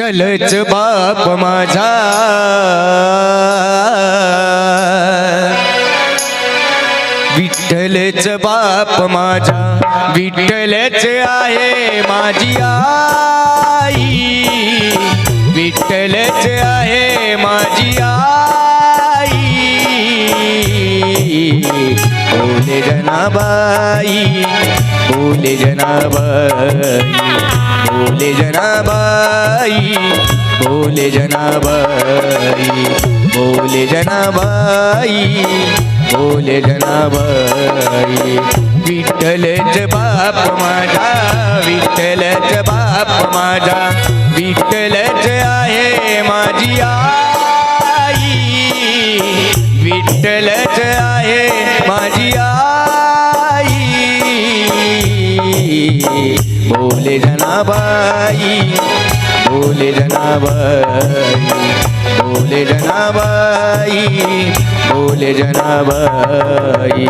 विठ्ठलच बाप माझा. विठ्ठलच बाप माझा विठ्ठलच आहे माझी आई. विठ्ठलच आहे माझी आई. बोले जनाबाई बोले जनाबाई बोले जनाबाई बोले जनाबाई बोले जनाबाई बोले जनाबाई। विठ्ठलच बाप माझा विठ्ठलच बाप माझा विठ्ठलच विठ्ठलच आहे माझी आई. बोले जनाबाई बोले जनाबाई बोले जनाबाई बोले जनाबाई.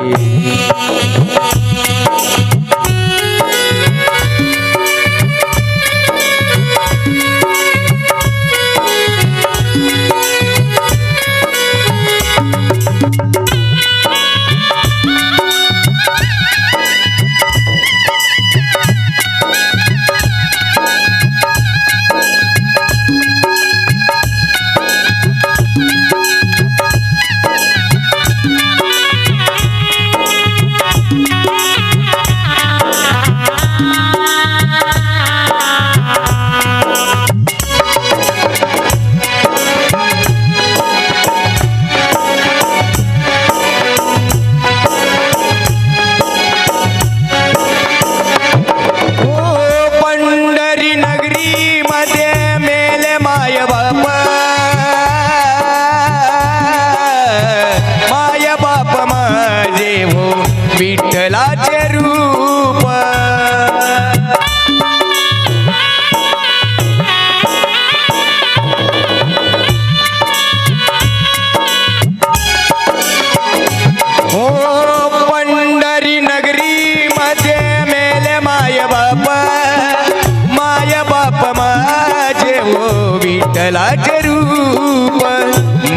विठ्ठलाचे रूप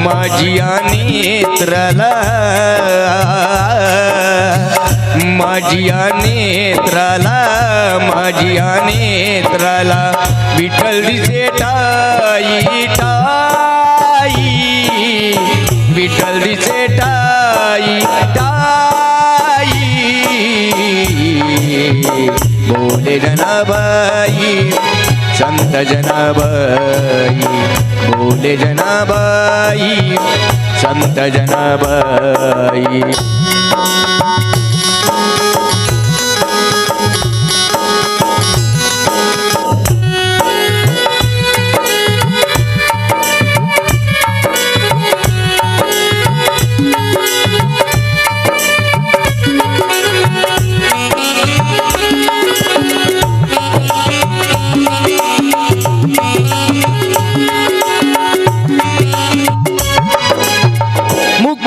माझिया नेत्राला माझिया नेत्राला माझिया नेत्राला विठ्ठल दिसे टाई टाई विठ्ठल दिसे टाई टाई बोले जनाबाई संत जनाबाई बोले जनाबाई संत जनाबाई.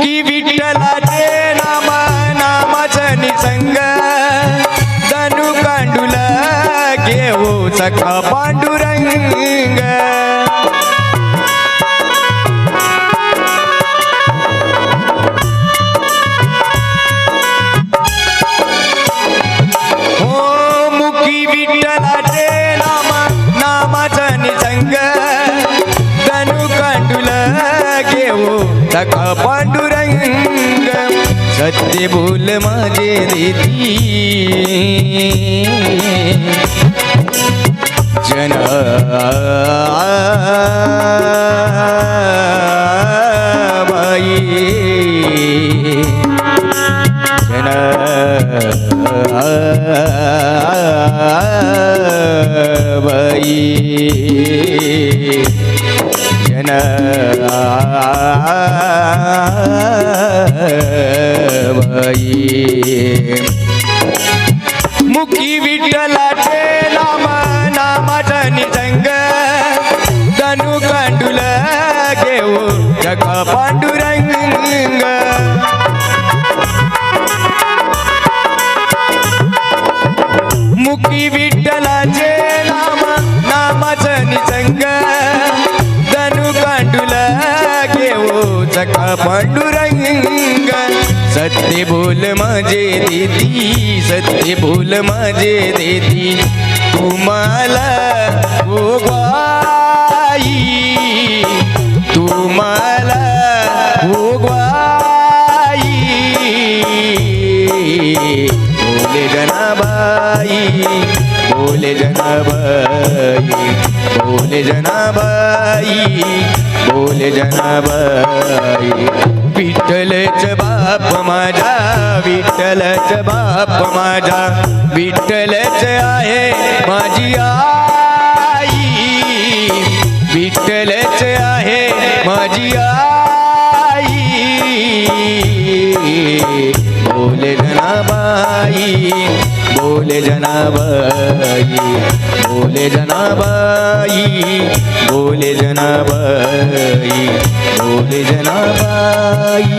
मुक्की विठ्ठलाचे नाम नामाचं निसंग धनु कांडुला घेऊ सखा पांडुरंग हो सत्य बोल माझे देती जन बाई जन बाई जन ஆண்டவாயே முக்கி விட்டலாட்டே நாம நாமாட்ட நிதங்க தனு கண்டுல கேவு ஜக பாண்டுரங்க முக்கி விட்டல सत्य बोल माझे देती सत्य बोल माझे देती. तुम्हाला भोगवाई तुम्हाला भोगवाई. बोले जनाबाई बोले जनाबाई बोले जनाबाई. बोले जनाबाई विठ्ठलच बाप माझा विठ्ठलच बाप माझा विठ्ठलच आहे माझी आई. विठ्ठलच आहे माझी आई. बोले जनाबाई बोले जनाबाई बोले जनाबाई बोले जनाबाई बोले जनाबाई।